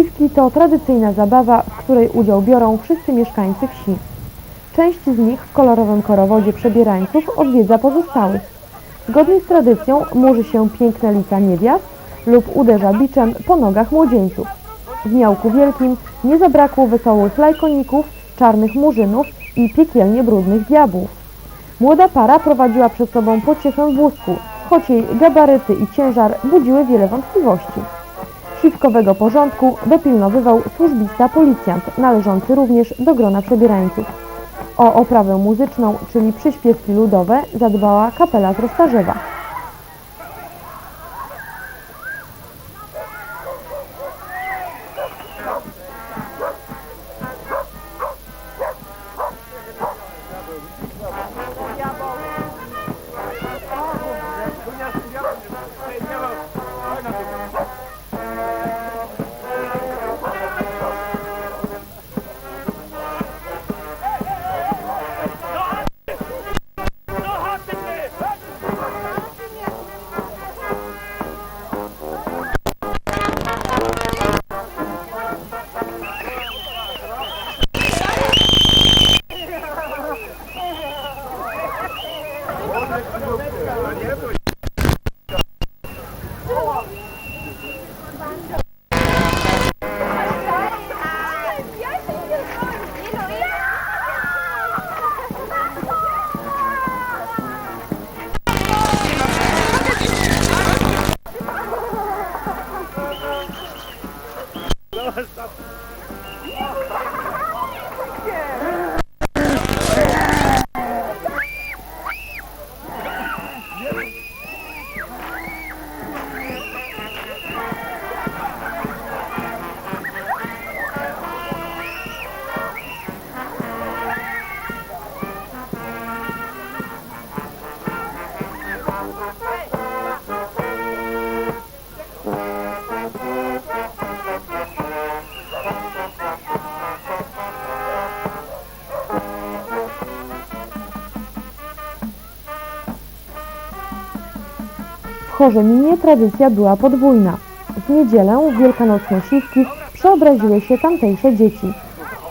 Siwki to tradycyjna zabawa, w której udział biorą wszyscy mieszkańcy wsi. Część z nich w kolorowym korowodzie przebierańców odwiedza pozostałych. Zgodnie z tradycją murzy się piękne lica niewiast lub uderza biczem po nogach młodzieńców. W Miałku Wielkim nie zabrakło wesołych lajkoników, czarnych murzynów i piekielnie brudnych diabłów. Młoda para prowadziła przed sobą pociechę wózku, choć jej gabaryty i ciężar budziły wiele wątpliwości. Siwkowego porządku dopilnowywał służbista policjant, należący również do grona przebierańców. O oprawę muzyczną, czyli przyśpiewki ludowe, zadbała kapela z Roztarzewa. Chorzeminie tradycja była podwójna. W niedzielę wielkanocne siwki przeobraziły się tamtejsze dzieci.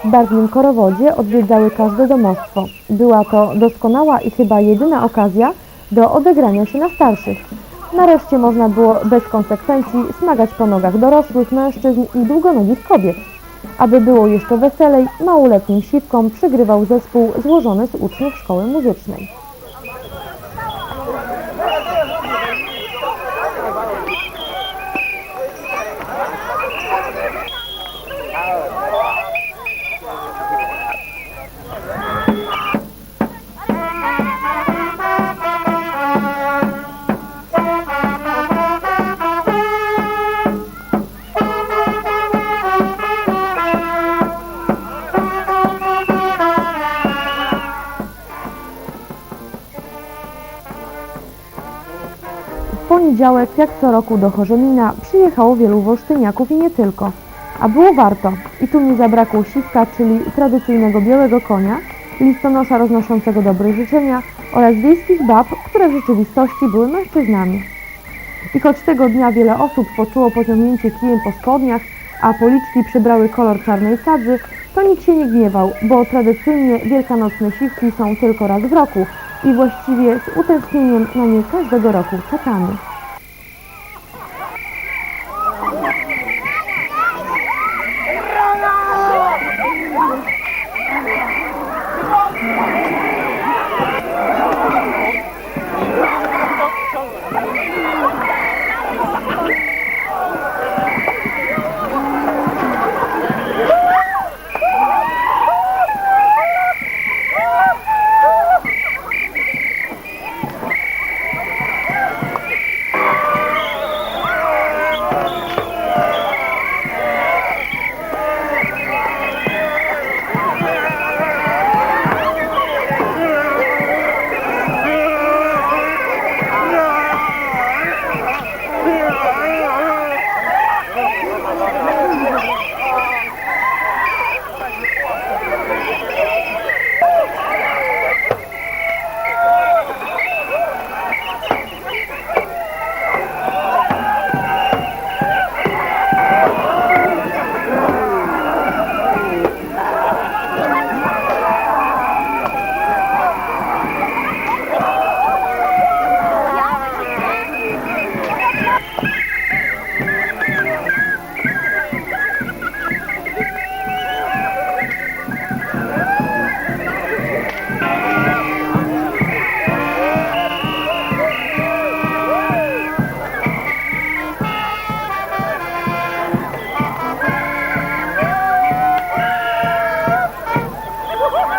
W barwnym korowodzie odwiedzały każde domostwo. Była to doskonała i chyba jedyna okazja do odegrania się na starszych. Nareszcie można było bez konsekwencji smagać po nogach dorosłych mężczyzn i długonogich kobiet. Aby było jeszcze weselej, małoletnim siwkom przygrywał zespół złożony z uczniów szkoły muzycznej. W poniedziałek, jak co roku do Chorzemina, przyjechało wielu wolsztyniaków i nie tylko. A było warto. I tu nie zabrakło siwka, czyli tradycyjnego białego konia, listonosza roznoszącego dobre życzenia oraz wiejskich bab, które w rzeczywistości były mężczyznami. I choć tego dnia wiele osób poczuło pociągnięcie kijem po spodniach, a policzki przybrały kolor czarnej sadzy, to nikt się nie gniewał, bo tradycyjnie wielkanocne siwki są tylko raz w roku i właściwie z utęsknieniem na nie każdego roku czekamy.